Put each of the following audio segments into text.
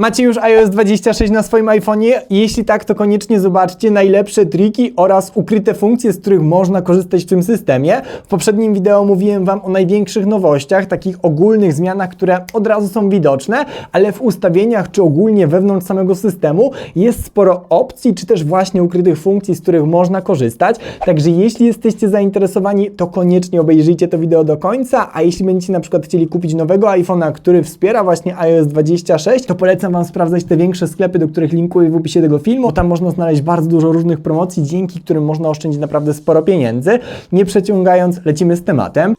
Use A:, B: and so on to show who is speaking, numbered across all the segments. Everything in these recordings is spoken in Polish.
A: Macie już iOS 26 na swoim iPhone'ie? Jeśli tak, to koniecznie zobaczcie najlepsze triki oraz ukryte funkcje, z których można korzystać w tym systemie. W poprzednim wideo mówiłem Wam o największych nowościach, takich ogólnych zmianach, które od razu są widoczne, ale w ustawieniach czy ogólnie wewnątrz samego systemu jest sporo opcji, czy też właśnie ukrytych funkcji, z których można korzystać. Także jeśli jesteście zainteresowani, to koniecznie obejrzyjcie to wideo do końca, a jeśli będziecie na przykład chcieli kupić nowego iPhone'a, który wspiera właśnie iOS 26, to polecam Wam sprawdzać te większe sklepy, do których linkuję w opisie tego filmu. Tam można znaleźć bardzo dużo różnych promocji, dzięki którym można oszczędzić naprawdę sporo pieniędzy. Nie przeciągając, lecimy z tematem.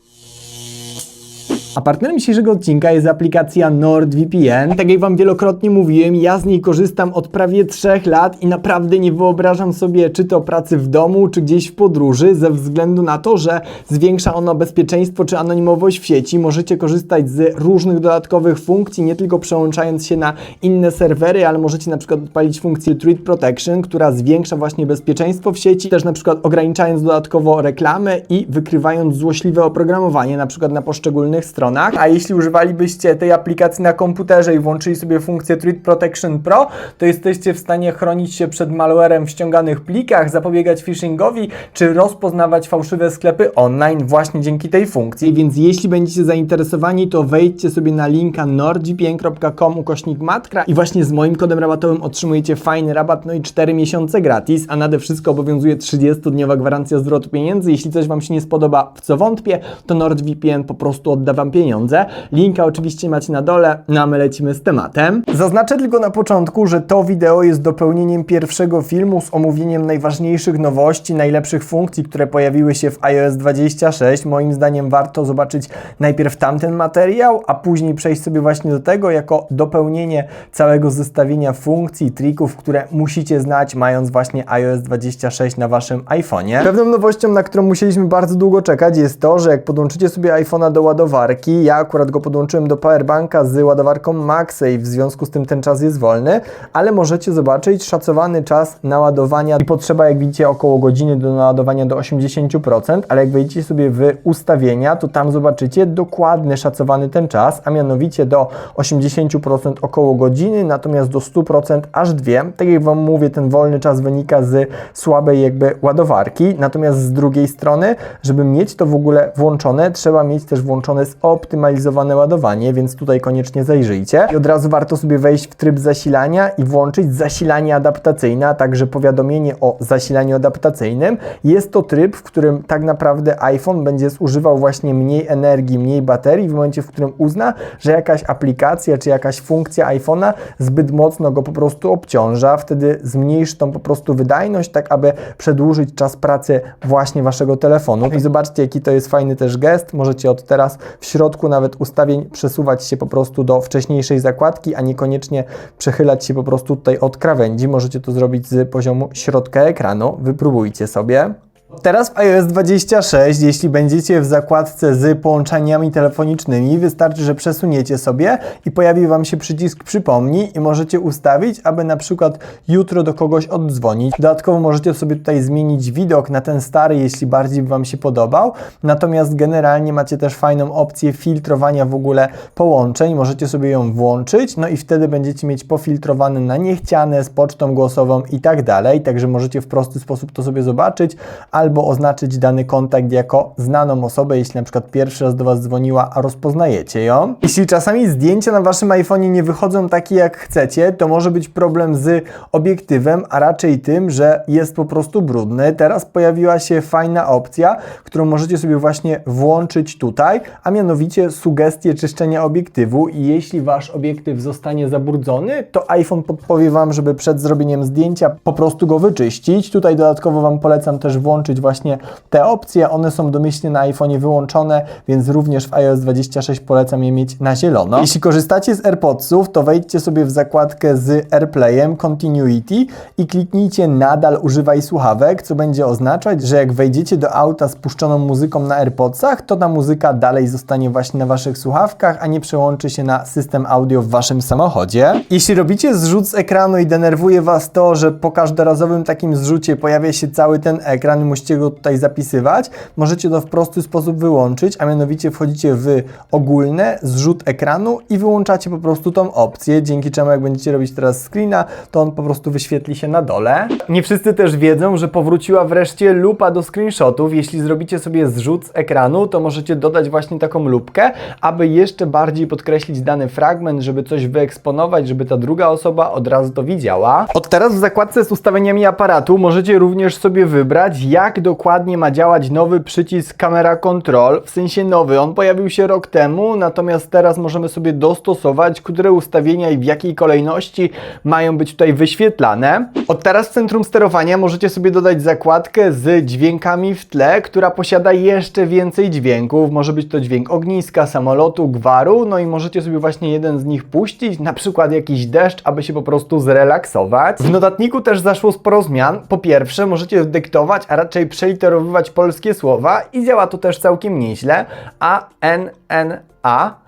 A: A partnerem dzisiejszego odcinka jest aplikacja NordVPN. Tak jak Wam wielokrotnie mówiłem, ja z niej korzystam od prawie 3 lat i naprawdę nie wyobrażam sobie, czy to pracy w domu, czy gdzieś w podróży, ze względu na to, że zwiększa ono bezpieczeństwo czy anonimowość w sieci. Możecie korzystać z różnych dodatkowych funkcji, nie tylko przełączając się na inne serwery, ale możecie na przykład odpalić funkcję Threat Protection, która zwiększa właśnie bezpieczeństwo w sieci, też na przykład ograniczając dodatkowo reklamy i wykrywając złośliwe oprogramowanie, na przykład na poszczególnych stronach. A jeśli używalibyście tej aplikacji na komputerze i włączyli sobie funkcję Threat Protection Pro, to jesteście w stanie chronić się przed malwarem w ściąganych plikach, zapobiegać phishingowi, czy rozpoznawać fałszywe sklepy online właśnie dzięki tej funkcji. Więc jeśli będziecie zainteresowani, to wejdźcie sobie na linka nordvpn.com ukośnik matkra i właśnie z moim kodem rabatowym otrzymujecie fajny rabat, no i 4 miesiące gratis, a nade wszystko obowiązuje 30-dniowa gwarancja zwrotu pieniędzy. Jeśli coś Wam się nie spodoba, w co wątpię, to NordVPN po prostu odda Wam pieniądze. Linka oczywiście macie na dole, no a my lecimy z tematem. Zaznaczę tylko na początku, że to wideo jest dopełnieniem pierwszego filmu z omówieniem najważniejszych nowości, najlepszych funkcji, które pojawiły się w iOS 26. Moim zdaniem warto zobaczyć najpierw tamten materiał, a później przejść sobie właśnie do tego jako dopełnienie całego zestawienia funkcji, trików, które musicie znać, mając właśnie iOS 26 na waszym iPhone'ie. Pewną nowością, na którą musieliśmy bardzo długo czekać, jest to, że jak podłączycie sobie iPhone'a do ładowarki, ja akurat go podłączyłem do powerbanka z ładowarką MagSafe, w związku z tym ten czas jest wolny, ale możecie zobaczyć szacowany czas naładowania i potrzeba, jak widzicie, około godziny do naładowania do 80%, ale jak wejdziecie sobie w ustawienia, to tam zobaczycie dokładny szacowany ten czas, a mianowicie do 80% około godziny, natomiast do 100% aż dwie. Tak jak Wam mówię, ten wolny czas wynika z słabej jakby ładowarki, natomiast z drugiej strony, żeby mieć to w ogóle włączone, trzeba mieć też włączone zoptymalizowane ładowanie, więc tutaj koniecznie zajrzyjcie. I od razu warto sobie wejść w tryb zasilania i włączyć zasilanie adaptacyjne, a także powiadomienie o zasilaniu adaptacyjnym. Jest to tryb, w którym tak naprawdę iPhone będzie zużywał właśnie mniej energii, mniej baterii w momencie, w którym uzna, że jakaś aplikacja czy jakaś funkcja iPhone'a zbyt mocno go po prostu obciąża. Wtedy zmniejszy tą po prostu wydajność, tak aby przedłużyć czas pracy właśnie waszego telefonu. I zobaczcie, jaki to jest fajny też gest. Możecie od teraz w środku nawet ustawień przesuwać się po prostu do wcześniejszej zakładki, a niekoniecznie przechylać się po prostu tutaj od krawędzi. Możecie to zrobić z poziomu środka ekranu. Wypróbujcie sobie. Teraz w iOS 26, jeśli będziecie w zakładce z połączeniami telefonicznymi, wystarczy, że przesuniecie sobie i pojawi Wam się przycisk przypomnij i możecie ustawić, aby na przykład jutro do kogoś oddzwonić. Dodatkowo możecie sobie tutaj zmienić widok na ten stary, jeśli bardziej Wam się podobał. Natomiast generalnie macie też fajną opcję filtrowania w ogóle połączeń. Możecie sobie ją włączyć, no i wtedy będziecie mieć pofiltrowane na niechciane z pocztą głosową i tak dalej. Także możecie w prosty sposób to sobie zobaczyć albo oznaczyć dany kontakt jako znaną osobę, jeśli na przykład pierwszy raz do Was dzwoniła, a rozpoznajecie ją. Jeśli czasami zdjęcia na Waszym iPhone'ie nie wychodzą takie jak chcecie, to może być problem z obiektywem, a raczej tym, że jest po prostu brudny. Teraz pojawiła się fajna opcja, którą możecie sobie właśnie włączyć tutaj, a mianowicie sugestie czyszczenia obiektywu i jeśli Wasz obiektyw zostanie zabrudzony, to iPhone podpowie Wam, żeby przed zrobieniem zdjęcia po prostu go wyczyścić. Tutaj dodatkowo Wam polecam też włączyć właśnie te opcje. One są domyślnie na iPhone'ie wyłączone, więc również w iOS 26 polecam je mieć na zielono. Jeśli korzystacie z AirPodsów, to wejdźcie sobie w zakładkę z AirPlayem Continuity i kliknijcie nadal używaj słuchawek, co będzie oznaczać, że jak wejdziecie do auta z puszczoną muzyką na AirPodsach, to ta muzyka dalej zostanie właśnie na Waszych słuchawkach, a nie przełączy się na system audio w Waszym samochodzie. Jeśli robicie zrzut z ekranu i denerwuje Was to, że po każdorazowym takim zrzucie pojawia się cały ten ekran i musicie go tutaj zapisywać, możecie to w prosty sposób wyłączyć, a mianowicie wchodzicie w ogólne, zrzut ekranu i wyłączacie po prostu tą opcję, dzięki czemu jak będziecie robić teraz screena, to on po prostu wyświetli się na dole. Nie wszyscy też wiedzą, że powróciła wreszcie lupa do screenshotów. Jeśli zrobicie sobie zrzut z ekranu, to możecie dodać właśnie taką lupkę, aby jeszcze bardziej podkreślić dany fragment, żeby coś wyeksponować, żeby ta druga osoba od razu to widziała. Od teraz w zakładce z ustawieniami aparatu możecie również sobie wybrać, jak dokładnie ma działać nowy przycisk Camera Control, w sensie nowy. On pojawił się rok temu, natomiast teraz możemy sobie dostosować, które ustawienia i w jakiej kolejności mają być tutaj wyświetlane. Od teraz w centrum sterowania możecie sobie dodać zakładkę z dźwiękami w tle, która posiada jeszcze więcej dźwięków. Może być to dźwięk ogniska, samolotu, gwaru, no i możecie sobie właśnie jeden z nich puścić, na przykład jakiś deszcz, aby się po prostu zrelaksować. W notatniku też zaszło sporo zmian. Po pierwsze, możecie dyktować, a raczej przeliterowywać polskie słowa i działa to też całkiem nieźle. A, N, N, A.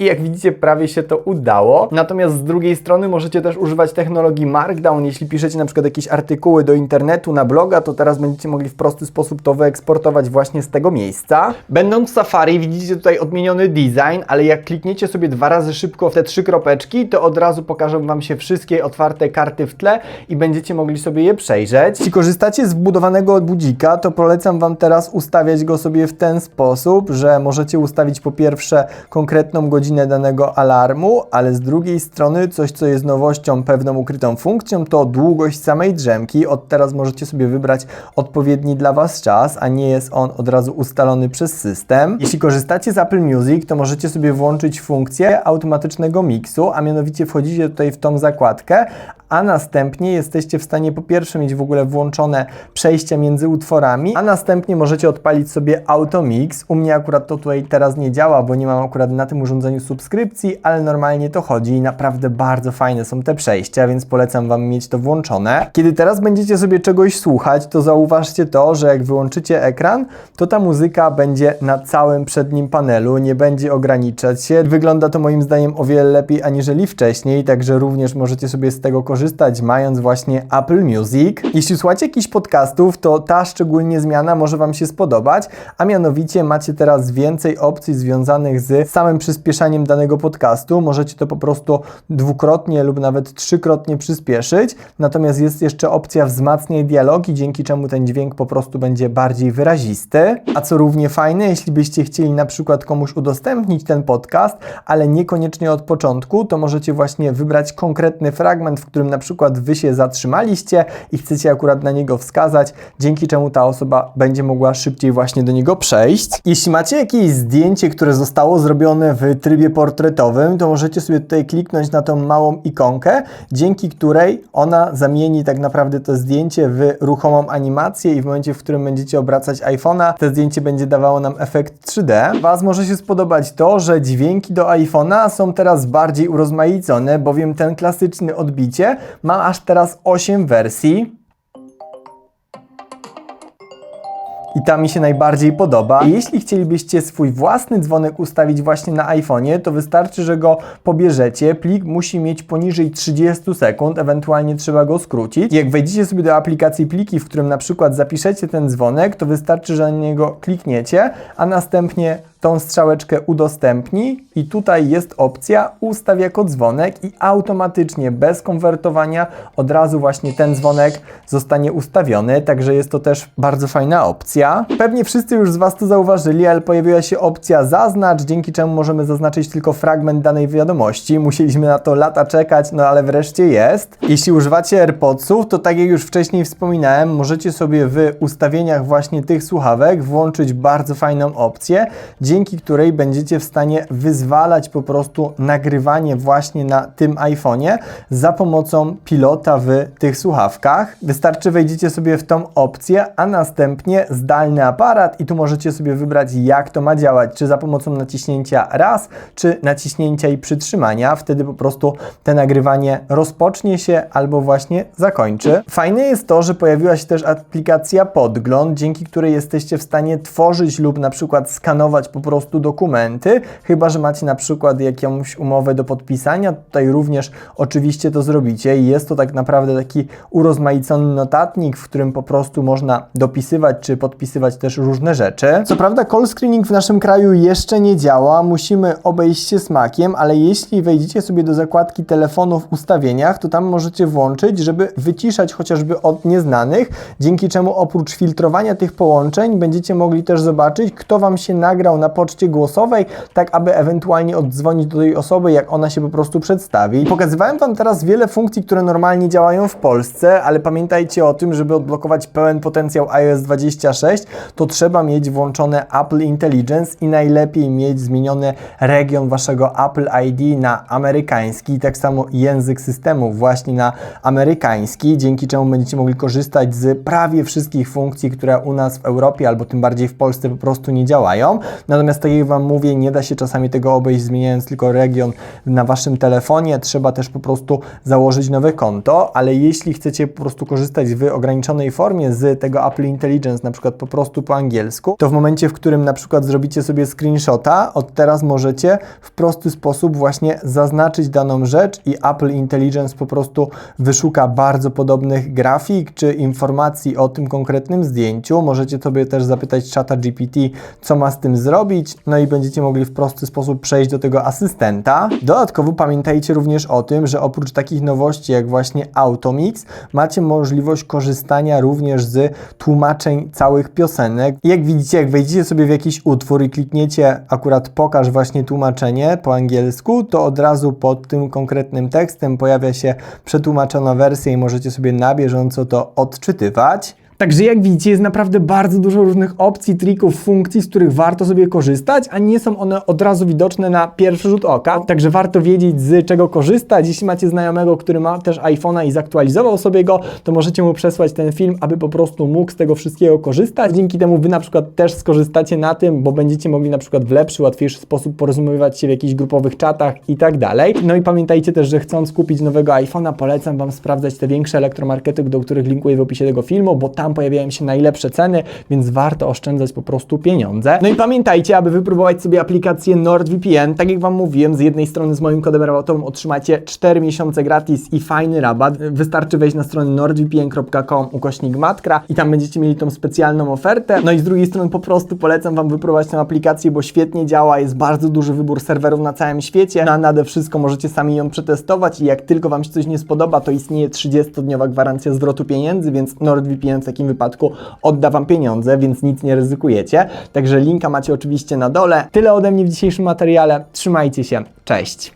A: I jak widzicie, prawie się to udało. Natomiast z drugiej strony możecie też używać technologii Markdown. Jeśli piszecie na przykład jakieś artykuły do internetu, na bloga, to teraz będziecie mogli w prosty sposób to wyeksportować właśnie z tego miejsca. Będąc w Safari widzicie tutaj odmieniony design, ale jak klikniecie sobie dwa razy szybko w te trzy kropeczki, to od razu pokażą Wam się wszystkie otwarte karty w tle i będziecie mogli sobie je przejrzeć. Jeśli korzystacie z wbudowanego budzika, to polecam Wam teraz ustawiać go sobie w ten sposób, że możecie ustawić po pierwsze konkretną godzinę danego alarmu, ale z drugiej strony coś, co jest nowością, pewną ukrytą funkcją, to długość samej drzemki. Od teraz możecie sobie wybrać odpowiedni dla Was czas, a nie jest on od razu ustalony przez system. Jeśli korzystacie z Apple Music, to możecie sobie włączyć funkcję automatycznego miksu, a mianowicie wchodzicie tutaj w tą zakładkę, a następnie jesteście w stanie po pierwsze mieć w ogóle włączone przejścia między utworami, a następnie możecie odpalić sobie Automix. U mnie akurat to tutaj teraz nie działa, bo nie mam akurat na tym urządzeniu subskrypcji, ale normalnie to chodzi i naprawdę bardzo fajne są te przejścia, więc polecam Wam mieć to włączone. Kiedy teraz będziecie sobie czegoś słuchać, to zauważcie to, że jak wyłączycie ekran, to ta muzyka będzie na całym przednim panelu, nie będzie ograniczać się. Wygląda to moim zdaniem o wiele lepiej aniżeli wcześniej, także również możecie sobie z tego korzystać, mając właśnie Apple Music. Jeśli słuchacie jakichś podcastów, to ta szczególnie zmiana może Wam się spodobać, a mianowicie macie teraz więcej opcji związanych z samym przyspieszaniem danego podcastu. Możecie to po prostu dwukrotnie lub nawet trzykrotnie przyspieszyć. Natomiast jest jeszcze opcja wzmacniaj dialogi, dzięki czemu ten dźwięk po prostu będzie bardziej wyrazisty. A co równie fajne, jeśli byście chcieli na przykład komuś udostępnić ten podcast, ale niekoniecznie od początku, to możecie właśnie wybrać konkretny fragment, w którym na przykład Wy się zatrzymaliście i chcecie akurat na niego wskazać, dzięki czemu ta osoba będzie mogła szybciej właśnie do niego przejść. Jeśli macie jakieś zdjęcie, które zostało zrobione w trybie portretowym, to możecie sobie tutaj kliknąć na tą małą ikonkę, dzięki której ona zamieni tak naprawdę to zdjęcie w ruchomą animację i w momencie, w którym będziecie obracać iPhone'a, to zdjęcie będzie dawało nam efekt 3D. Was może się spodobać to, że dźwięki do iPhone'a są teraz bardziej urozmaicone, bowiem ten klasyczny odbicie ma aż teraz 8 wersji. I ta mi się najbardziej podoba. I jeśli chcielibyście swój własny dzwonek ustawić właśnie na iPhone'ie, to wystarczy, że go pobierzecie. Plik musi mieć poniżej 30 sekund, ewentualnie trzeba go skrócić. Jak wejdziecie sobie do aplikacji pliki, w którym na przykład zapiszecie ten dzwonek, to wystarczy, że na niego klikniecie, a następnie tą strzałeczkę udostępnij i tutaj jest opcja ustaw jako dzwonek i automatycznie bez konwertowania od razu właśnie ten dzwonek zostanie ustawiony, także jest to też bardzo fajna opcja. Pewnie wszyscy już z Was to zauważyli, ale pojawiła się opcja zaznacz, dzięki czemu możemy zaznaczyć tylko fragment danej wiadomości. Musieliśmy na to lata czekać, no ale wreszcie jest. Jeśli używacie AirPodsów, to tak jak już wcześniej wspominałem, możecie sobie w ustawieniach właśnie tych słuchawek włączyć bardzo fajną opcję, dzięki której będziecie w stanie wyzwalać po prostu nagrywanie właśnie na tym iPhone'ie za pomocą pilota w tych słuchawkach. Wystarczy wejdziecie sobie w tą opcję, a następnie zdalny aparat i tu możecie sobie wybrać jak to ma działać, czy za pomocą naciśnięcia raz, czy naciśnięcia i przytrzymania. Wtedy po prostu te nagrywanie rozpocznie się albo właśnie zakończy. Fajne jest to, że pojawiła się też aplikacja Podgląd, dzięki której jesteście w stanie tworzyć lub na przykład skanować po po prostu dokumenty, chyba że macie na przykład jakąś umowę do podpisania, tutaj również oczywiście to zrobicie i jest to tak naprawdę taki urozmaicony notatnik, w którym po prostu można dopisywać czy podpisywać też różne rzeczy. Co prawda call screening w naszym kraju jeszcze nie działa, musimy obejść się smakiem, ale jeśli wejdziecie sobie do zakładki telefonu w ustawieniach, to tam możecie włączyć, żeby wyciszać chociażby od nieznanych, dzięki czemu oprócz filtrowania tych połączeń będziecie mogli też zobaczyć, kto Wam się nagrał na poczcie głosowej, tak aby ewentualnie oddzwonić do tej osoby, jak ona się po prostu przedstawi. Pokazywałem Wam teraz wiele funkcji, które normalnie działają w Polsce, ale pamiętajcie o tym, żeby odblokować pełen potencjał iOS 26, to trzeba mieć włączone Apple Intelligence i najlepiej mieć zmieniony region Waszego Apple ID na amerykański, tak samo język systemu właśnie na amerykański, dzięki czemu będziecie mogli korzystać z prawie wszystkich funkcji, które u nas w Europie albo tym bardziej w Polsce po prostu nie działają. Natomiast tak jak Wam mówię, nie da się czasami tego obejść zmieniając tylko region na Waszym telefonie, trzeba też po prostu założyć nowe konto, ale jeśli chcecie po prostu korzystać w ograniczonej formie z tego Apple Intelligence, na przykład po prostu po angielsku, to w momencie, w którym na przykład zrobicie sobie screenshota, od teraz możecie w prosty sposób właśnie zaznaczyć daną rzecz i Apple Intelligence po prostu wyszuka bardzo podobnych grafik czy informacji o tym konkretnym zdjęciu. Możecie sobie też zapytać czata GPT, co ma z tym zrobić, no i będziecie mogli w prosty sposób przejść do tego asystenta. Dodatkowo pamiętajcie również o tym, że oprócz takich nowości jak właśnie Automix, macie możliwość korzystania również z tłumaczeń całych piosenek. Jak widzicie, jak wejdziecie sobie w jakiś utwór i klikniecie akurat pokaż właśnie tłumaczenie po angielsku, to od razu pod tym konkretnym tekstem pojawia się przetłumaczona wersja i możecie sobie na bieżąco to odczytywać. Także jak widzicie, jest naprawdę bardzo dużo różnych opcji, trików, funkcji, z których warto sobie korzystać, a nie są one od razu widoczne na pierwszy rzut oka. Także warto wiedzieć, z czego korzystać. Jeśli macie znajomego, który ma też iPhone'a i zaktualizował sobie go, to możecie mu przesłać ten film, aby po prostu mógł z tego wszystkiego korzystać. Dzięki temu wy na przykład też skorzystacie na tym, bo będziecie mogli na przykład w lepszy, łatwiejszy sposób porozumiewać się w jakichś grupowych czatach i tak dalej. No i pamiętajcie też, że chcąc kupić nowego iPhone'a, polecam Wam sprawdzać te większe elektromarkety, do których linkuję w opisie tego filmu, bo tam pojawiają się najlepsze ceny, więc warto oszczędzać po prostu pieniądze. No i pamiętajcie, aby wypróbować sobie aplikację NordVPN, tak jak Wam mówiłem, z jednej strony z moim kodem rabatowym otrzymacie 4 miesiące gratis i fajny rabat. Wystarczy wejść na stronę nordvpn.com ukośnik matkra i tam będziecie mieli tą specjalną ofertę. No i z drugiej strony po prostu polecam Wam wypróbować tę aplikację, bo świetnie działa, jest bardzo duży wybór serwerów na całym świecie. Na nade wszystko możecie sami ją przetestować i jak tylko Wam się coś nie spodoba, to istnieje 30-dniowa gwarancja zwrotu pieniędzy, więc NordVPN w takim wypadku odda Wam pieniądze, więc nic nie ryzykujecie. Także linka macie oczywiście na dole. Tyle ode mnie w dzisiejszym materiale. Trzymajcie się. Cześć.